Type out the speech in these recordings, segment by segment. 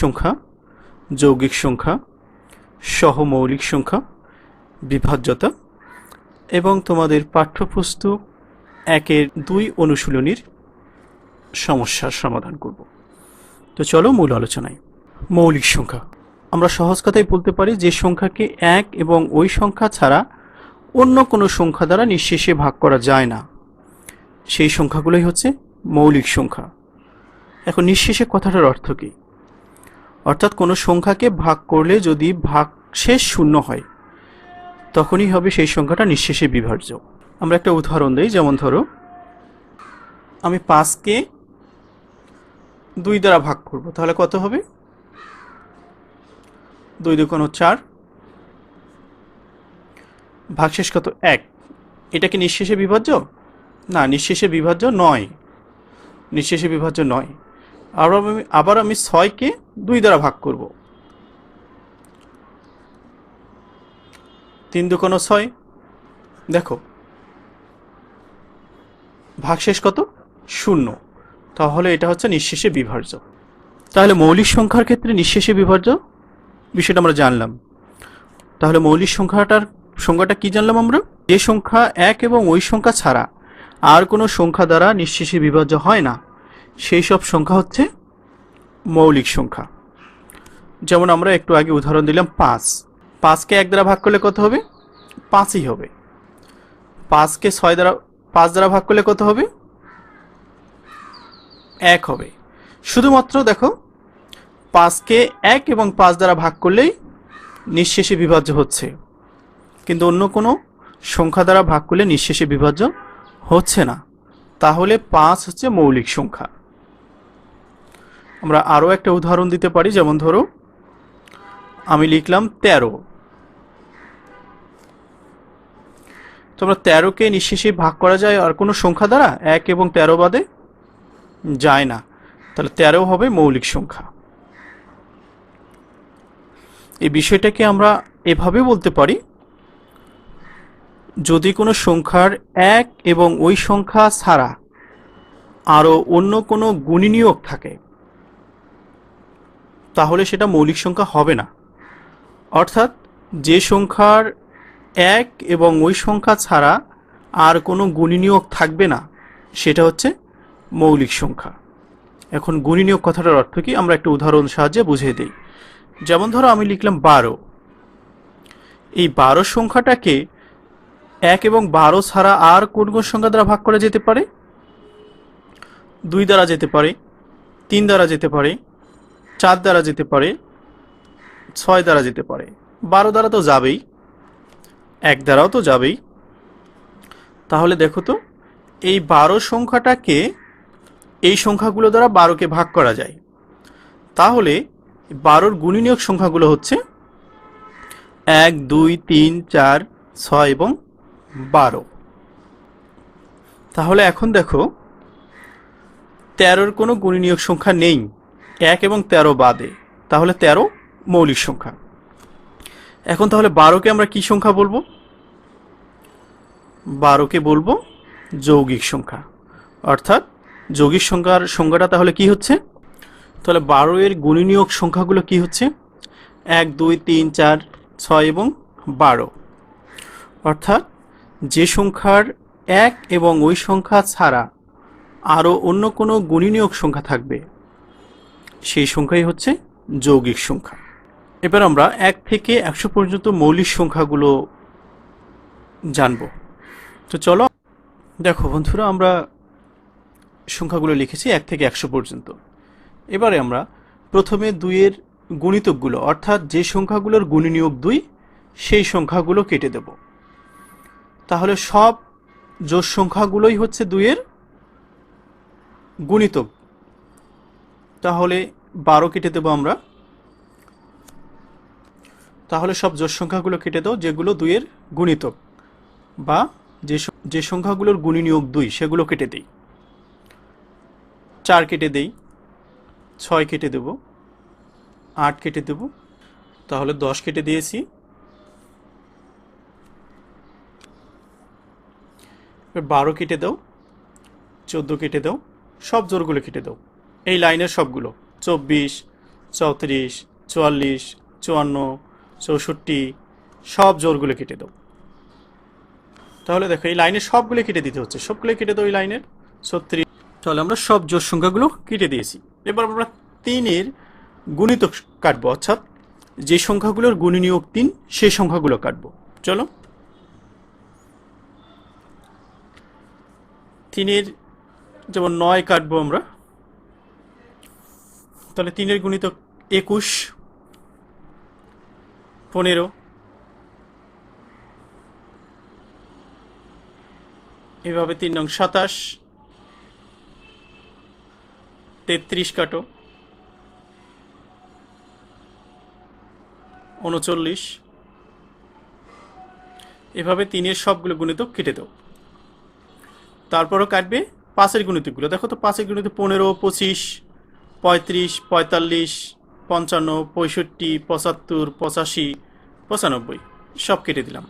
সংখ্যা, যৌগিক সংখ্যা, সহমৌলিক সংখ্যা, বিভাজ্যতা এবং তোমাদের পাঠ্যপুস্তক একের দুই অনুশীলনীর সমস্যার সমাধান করব। তো চলো মূল আলোচনায়। মৌলিক সংখ্যা। আমরা সহজ কথায় বলতে পারি যে সংখ্যাকে এক এবং ওই সংখ্যা ছাড়া অন্য কোনো সংখ্যা দ্বারা নিঃশেষে ভাগ করা যায় না। সেই সংখ্যাগুলোই হচ্ছে মৌলিক সংখ্যা। এখন নিঃশেষে কথাটার অর্থ কী? অর্থাৎ কোনো সংখ্যাকে ভাগ করলে যদি ভাগ শেষ শূন্য হয়, তখনই হবে সেই সংখ্যাটা নিঃশেষে বিভাজ্য। আমরা একটা উদাহরণ দিই, যেমন ধরো, আমি পাঁচকে দুই দ্বারা ভাগ করব, তাহলে কত হবে? দুই দুকোন চার ভাগশেষ কত? এক। এটা কি নিঃশেষে বিভাজ্য? না, নিঃশেষে বিভাজ্য নয়। নিঃশেষে বিভাজ্য নয়। আবার আমি আবার আমি ছয়কে দুই দ্বারা ভাগ করব। তিন দুকোনো ছয়। দেখো, ভাগশেষ কত? শূন্য। তাহলে এটা হচ্ছে নিঃশেষে বিভার্য তাহলে মৌলিক সংখ্যার ক্ষেত্রে নিঃশেষে বিভার্য বিষয়টা আমরা জানলাম। তাহলে মৌলিক সংখ্যাটার সংখ্যাটা কি জানলাম আমরা? যে সংখ্যা এক এবং ওই সংখ্যা ছাড়া আর কোনো সংখ্যা দ্বারা নিঃশেষে বিভাজ্য হয় না। সেই সব সংখ্যা হচ্ছে মৌলিক সংখ্যা। যেমন আমরা একটু আগে উদাহরণ দিলাম পাঁচ। পাঁচকে এক দ্বারা ভাগ করলে কত হবে? পাঁচই হবে। পাঁচকে ছয় দ্বারা, পাঁচ দ্বারা ভাগ করলে কত হবে? এক হবে। শুধুমাত্র দেখো, পাঁচকে এক এবং পাঁচ দ্বারা ভাগ করলেই নিঃশেষে বিভাজ্য হচ্ছে। কিন্তু অন্য কোনো সংখ্যা দ্বারা ভাগ করলে নিঃশেষে বিভাজ্য হচ্ছে না। তাহলে পাঁচ হচ্ছে মৌলিক সংখ্যা। আমরা আরও একটা উদাহরণ দিতে পারি, যেমন ধরো, আমি লিখলাম তেরো। তো আমরা তেরোকে নিঃশেষে ভাগ করা যায়, আর কোনো সংখ্যা দ্বারা এক এবং তেরো বাদে যায় না। তাহলে তেরো হবে মৌলিক সংখ্যা। এই বিষয়টাকে আমরা এভাবে বলতে পারি, যদি কোনো সংখ্যার এক এবং ওই সংখ্যা ছাড়া আরও অন্য কোনো গুণনীয়ক থাকে তাহলে সেটা মৌলিক সংখ্যা হবে না। অর্থাৎ যে সংখ্যার এক এবং ওই সংখ্যা ছাড়া আর কোনো গুণনীয়ক থাকবে না, সেটা হচ্ছে মৌলিক সংখ্যা। এখন গুণনীয়ক কথাটার অর্থ কি? আমরা একটা উদাহরণ সাহায্যে বুঝিয়ে দিই। যেমন ধরো আমি লিখলাম বারো। এই বারো সংখ্যাটাকে এক এবং বারো ছাড়া আর কোন কোন সংখ্যা দ্বারা ভাগ করা যেতে পারে? দুই দ্বারা যেতে পারে, তিন দ্বারা যেতে পারে চার দ্বারা যেতে পারে, ছয় দ্বারা যেতে পারে। বারো দ্বারা তো যাবেই, এক দ্বারাও তো যাবেই। তাহলে দেখো তো, এই বারো সংখ্যাটাকে, এই সংখ্যাগুলো দ্বারা বারোকে ভাগ করা যায়। তাহলে বারোর গুণনীয়ক সংখ্যাগুলো হচ্ছে এক, দুই, তিন, চার, ছয় এবং বারো। তাহলে এখন দেখো, তেরোর কোনো গুণনীয়ক সংখ্যা নেই। এক এবং তেরো বাদে, তাহলে তেরো মৌলিক সংখ্যা। এখন তাহলে বারোকে আমরা কি সংখ্যা বলব? বারোকে বলব যৌগিক সংখ্যা। অর্থাৎ যৌগিক সংখ্যার সংখ্যাটা তাহলে কি হচ্ছে? তাহলে বারো এর গুণনীয়ক সংখ্যাগুলো কি হচ্ছে? এক, দুই, তিন, চার, ছয় এবং বারো। অর্থাৎ যে সংখ্যার এক এবং ওই সংখ্যা ছাড়া আরও অন্য কোনো গুণনীয়ক সংখ্যা থাকবে সেই সংখ্যাই হচ্ছে যৌগিক সংখ্যা। এবার আমরা এক থেকে একশো পর্যন্ত মৌলিক সংখ্যাগুলো জানব। তো চলো, দেখো বন্ধুরা, আমরা সংখ্যাগুলো লিখেছি এক থেকে একশো পর্যন্ত। এবারে আমরা প্রথমে দুইয়ের গুণিতকগুলো, অর্থাৎ যে সংখ্যাগুলোর গুণনীয়ক দুই, সেই সংখ্যাগুলো কেটে দেব। তাহলে সব জোর সংখ্যাগুলোই হচ্ছে দুইয়ের গুণিতক। তাহলে বারো কেটে দেবো আমরা। তাহলে সব জোর সংখ্যাগুলো কেটে দাও, যেগুলো দুইয়ের গুণিতক, বা যে যে সংখ্যাগুলোর গুণনীয়ক দুই, সেগুলো কেটে দেই। চার কেটে দেই, ছয় কেটে দেব, আট কেটে দেব, তাহলে দশ কেটে দিয়েছি। বারো কেটে দাও, চোদ্দ কেটে দাও, সব জোরগুলো কেটে দাও। এই লাইনের সবগুলো। চব্বিশ, চৌত্রিশ, চুয়াল্লিশ, চুয়ান্ন, চৌষট্টি, সব জোরগুলো কেটে দাও। তাহলে দেখো, এই লাইনের সবগুলো কেটে দিতে হচ্ছে। সবগুলো কেটে দাও এই লাইনের। ছত্রিশ। তাহলে আমরা সব জোর সংখ্যাগুলো কেটে দিয়েছি। এবার আমরা তিনের গুণিতক কাটবো, অর্থাৎ যে সংখ্যাগুলোর গুণনীয়ক তিন, সেই সংখ্যাগুলো কাটবো। চলো। তিনের যেমন নয় কাটবো আমরা তাহলে তিনের গুণিত একুশ, পনেরো। এভাবে তিন নং সাতাশ। তেত্রিশ কাটো। উনচল্লিশ। এভাবে তিনের সবগুলো গুণিতক কেটে দাও। তারপরও কাটবে পাঁচের গুণিতকগুলো দেখো তো পাঁচের গুণিত পনেরো, পঁচিশ পঁয়ত্রিশ, পঁয়তাল্লিশ, পঞ্চান্ন, পঁয়ষট্টি, পঁচাত্তর, পঁচাশি, পঁচানব্বই। সব কেটে দিলাম।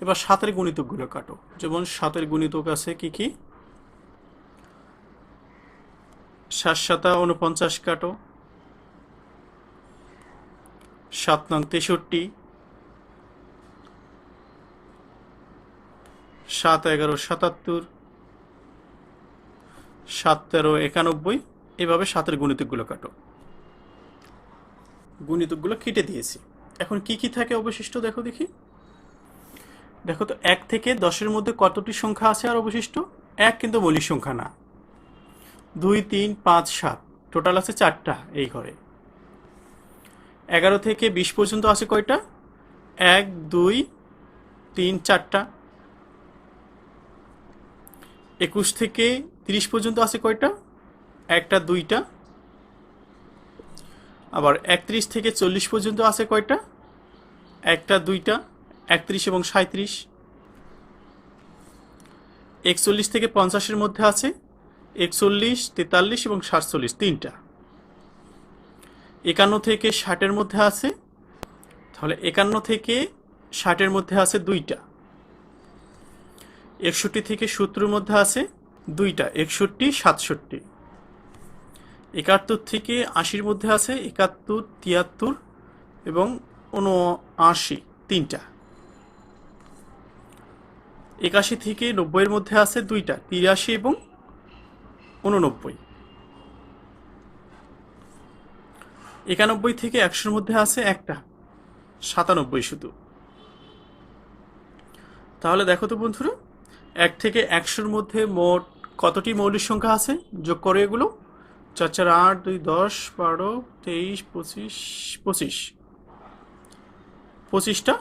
এবার সাতের গুণিতকগুলো কাটো। যেমন সাতের গুণিতক আছে কি কি? সাত সাতা উনপঞ্চাশ কাটো। সাত নং তেষট্টি। সাত এগারো সাতাত্তর। সাত তেরো একানব্বই। এভাবে সাতের গুণিতকগুলো কাটো। গুণিতকগুলো কেটে দিয়েছি। এখন কি কি থাকে অবশিষ্ট দেখো দেখি। দেখো তো এক থেকে দশের মধ্যে কতটি সংখ্যা আছে আর অবশিষ্ট? এক কিন্তু মৌলিক সংখ্যা না। দুই, তিন, পাঁচ, সাত। টোটাল আছে চারটা এই ঘরে। এগারো থেকে বিশ পর্যন্ত আছে কয়টা? এক, দুই, তিন, চারটা। একুশ থেকে তিরিশ পর্যন্ত আছে কয়টা? একটা, দুইটা। আবার একত্রিশ থেকে চল্লিশ পর্যন্ত আছে কয়টা? একটা, দুইটা, একত্রিশ এবং সাঁত্রিশ একচল্লিশ থেকে পঞ্চাশের মধ্যে আছে, একচল্লিশ, তেতাল্লিশ এবং সাতচল্লিশ, তিনটা। একান্ন থেকে ষাটের মধ্যে আছে, তাহলে একান্ন থেকে ষাটের মধ্যে আছে দুইটা। একষট্টি থেকে সত্তরের মধ্যে আছে, দুইটা, একষট্টি, সাতষট্টি। একাত্তর থেকে আশির মধ্যে আছে, একাত্তর, তিয়াত্তর এবং উনআশি, তিনটা। একাশি থেকে নব্বইয়ের মধ্যে আছে দুইটা, তিরাশি এবং উননব্বই। একানব্বই থেকে একশোর মধ্যে আছে একটা, সাতানব্বই শুধু। তাহলে দেখো তো বন্ধুরা, এক থেকে একশোর মধ্যে মোট কতটি মৌলিক সংখ্যা আছে? যোগ করে এগুলো। চার চার আট দুই দশ বারো তেইশ পঁচিশ পঁচিশ। পঁচিশটা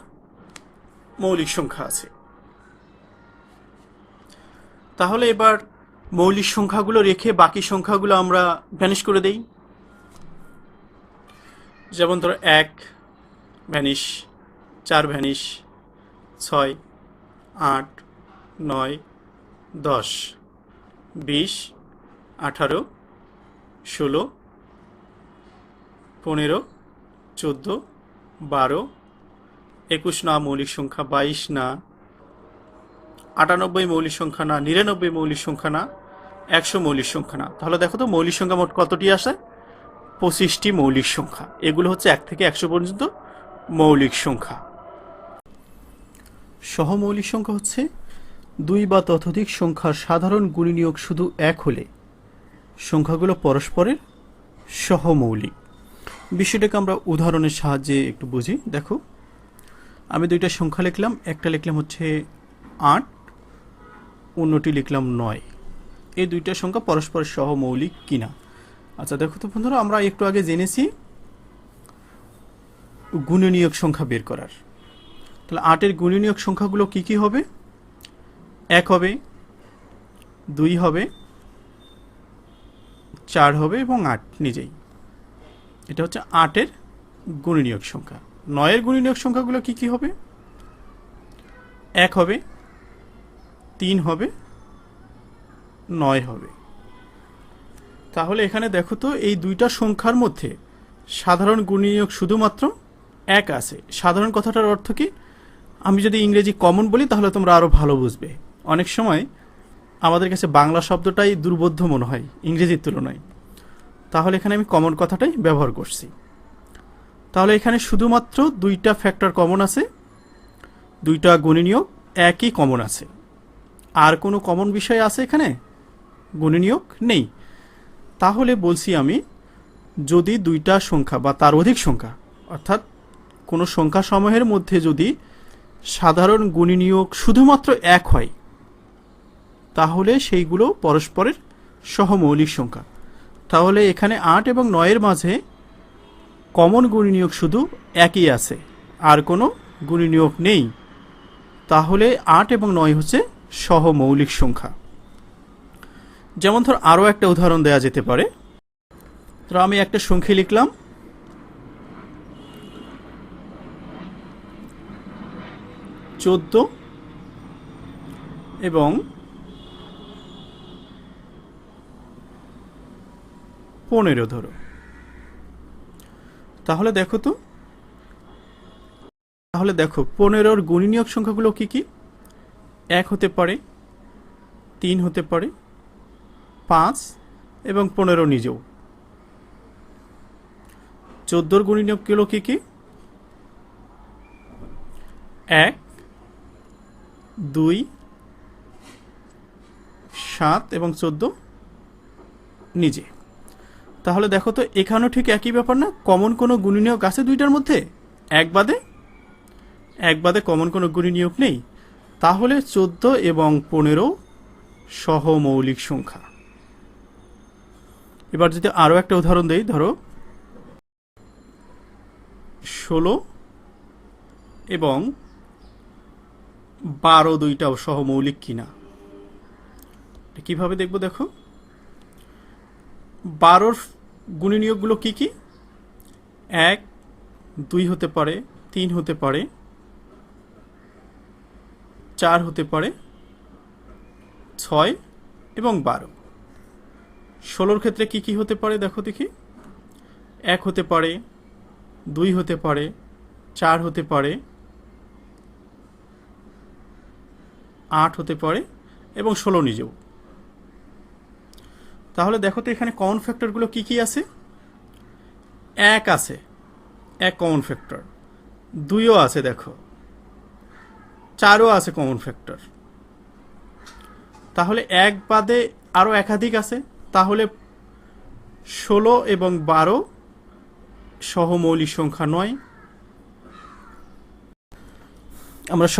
মৌলিক সংখ্যা আছে। তাহলে এবার মৌলিক সংখ্যাগুলো রেখে বাকি সংখ্যাগুলো আমরা ভ্যানিশ করে দেই। যেমন ধরো এক ভ্যানিশ চার ভ্যানিশ ছয়, আট, নয়, দশ, বিশ, আঠারো ষোলো, পনেরো, চোদ্দ, বারো, একুশ না মৌলিক সংখ্যা, বাইশ না, আটানব্বই মৌলিক সংখ্যা না, নিরানব্বই মৌলিক সংখ্যা না, একশো মৌলিক সংখ্যা না। তাহলে দেখো তো মৌলিক সংখ্যা মোট কতটি আসে? পঁচিশটি মৌলিক সংখ্যা। এগুলো হচ্ছে এক থেকে একশো পর্যন্ত মৌলিক সংখ্যা। সহমৌলিক সংখ্যা হচ্ছে দুই বা ততোধিক সংখ্যার সাধারণ গুণনীয়ক শুধু এক হলে সংখ্যাগুলো পরস্পরের সহমৌলিক। বিষয়টাকে আমরা উদাহরণের সাহায্যে একটু বুঝি। দেখো, আমি দুইটা সংখ্যা লিখলাম, একটা লিখলাম হচ্ছে আট, অন্যটি লিখলাম নয়। এই দুইটা সংখ্যা পরস্পর সহমৌলিক কিনা? আচ্ছা দেখো তো বন্ধুরা, আমরা একটু আগে জেনেছি গুণনীয়ক সংখ্যা বের করার। তাহলে আটের গুণনীয়ক সংখ্যাগুলো কি কি হবে? এক হবে, দুই হবে চার হবে এবং আট নিজেই। এটা হচ্ছে আটের গুণনীয়ক সংখ্যা। নয়ের গুণনীয়ক সংখ্যাগুলো কি কি হবে? এক হবে, তিন হবে, নয় হবে। তাহলে এখানে দেখো তো, এই দুইটা সংখ্যার মধ্যে সাধারণ গুণনীয়ক শুধুমাত্র এক আছে। সাধারণ কথাটার অর্থ কি? আমি যদি ইংরেজি কমন বলি, তাহলে তোমরা আরও ভালো বুঝবে। অনেক সময় আমাদের কাছে বাংলা শব্দটাই দুর্বোধ্য মনে হয়, ইংরেজির তুলনায়। তাহলে এখানে আমি কমন কথাটাই ব্যবহার করছি। তাহলে এখানে শুধুমাত্র দুইটা ফ্যাক্টর কমন আছে, দুইটা গুণনীয়ক একই কমন আছে। আর কোনো কমন বিষয় আছে এখানে? গুণনীয়ক নেই। তাহলে বলছি আমি, যদি দুইটা সংখ্যা বা তার অধিক সংখ্যা, অর্থাৎ কোনো সংখ্যা সমূহের মধ্যে যদি সাধারণ গুণনীয়ক শুধুমাত্র এক হয় তাহলে সেইগুলো পরস্পরের সহমৌলিক সংখ্যা। তাহলে এখানে আট এবং নয়ের মাঝে কমন গুণনীয়ক শুধু একই আছে, আর কোনো গুণনীয়ক নেই। তাহলে আট এবং নয় হচ্ছে সহমৌলিক সংখ্যা। যেমন ধর আরও একটা উদাহরণ দেওয়া যেতে পারে। তো আমি একটা সংখ্যা লিখলাম। চোদ্দ এবং পনেরো ধরো। তাহলে দেখো তো। তাহলে দেখো, পনেরোর গুণনীয়ক সংখ্যাগুলো কি কি? এক হতে পারে, তিন হতে পারে, পাঁচ এবং পনেরো নিজেও। চোদ্দোর গুণনীয়কগুলো কি কি? এক, দুই, সাত এবং চোদ্দ নিজে। তাহলে দেখো তো, এখানেও ঠিক একই ব্যাপার না? কমন কোনো গুণনীয়ক আছে দুইটার মধ্যে? এক বাদে? এক বাদে কমন কোনো গুণনীয়ক নেই। তাহলে চোদ্দ এবং পনেরো সহমৌলিক সংখ্যা। এবার যদি আরও একটা উদাহরণ দেই, ধরো, ষোলো এবং বারো দুইটাও সহমৌলিক কিনা? এটা কীভাবে দেখব দেখো? বারোর গুণনীয়কগুলো কি কি? এক, দুই হতে পারে, তিন হতে পারে, চার হতে পারে, ছয় এবং বারো। ষোলোর ক্ষেত্রে কি কি হতে পারে দেখো দেখি। এক হতে পারে, দুই হতে পারে, চার হতে পারে, আট হতে পারে এবং ষোলো নিজেও। তাহলে দেখো তো এখানে কমন ফ্যাক্টরগুলো কি কি আছে? এক আছে, এক কমন ফ্যাক্টর দুইও আছে দেখো। চারও আছে কমন ফ্যাক্টর তাহলে এক বাদে আরও একাধিক আছে, তাহলে ষোলো এবং বারো সহমৌলিক সংখ্যা নয়। আমরা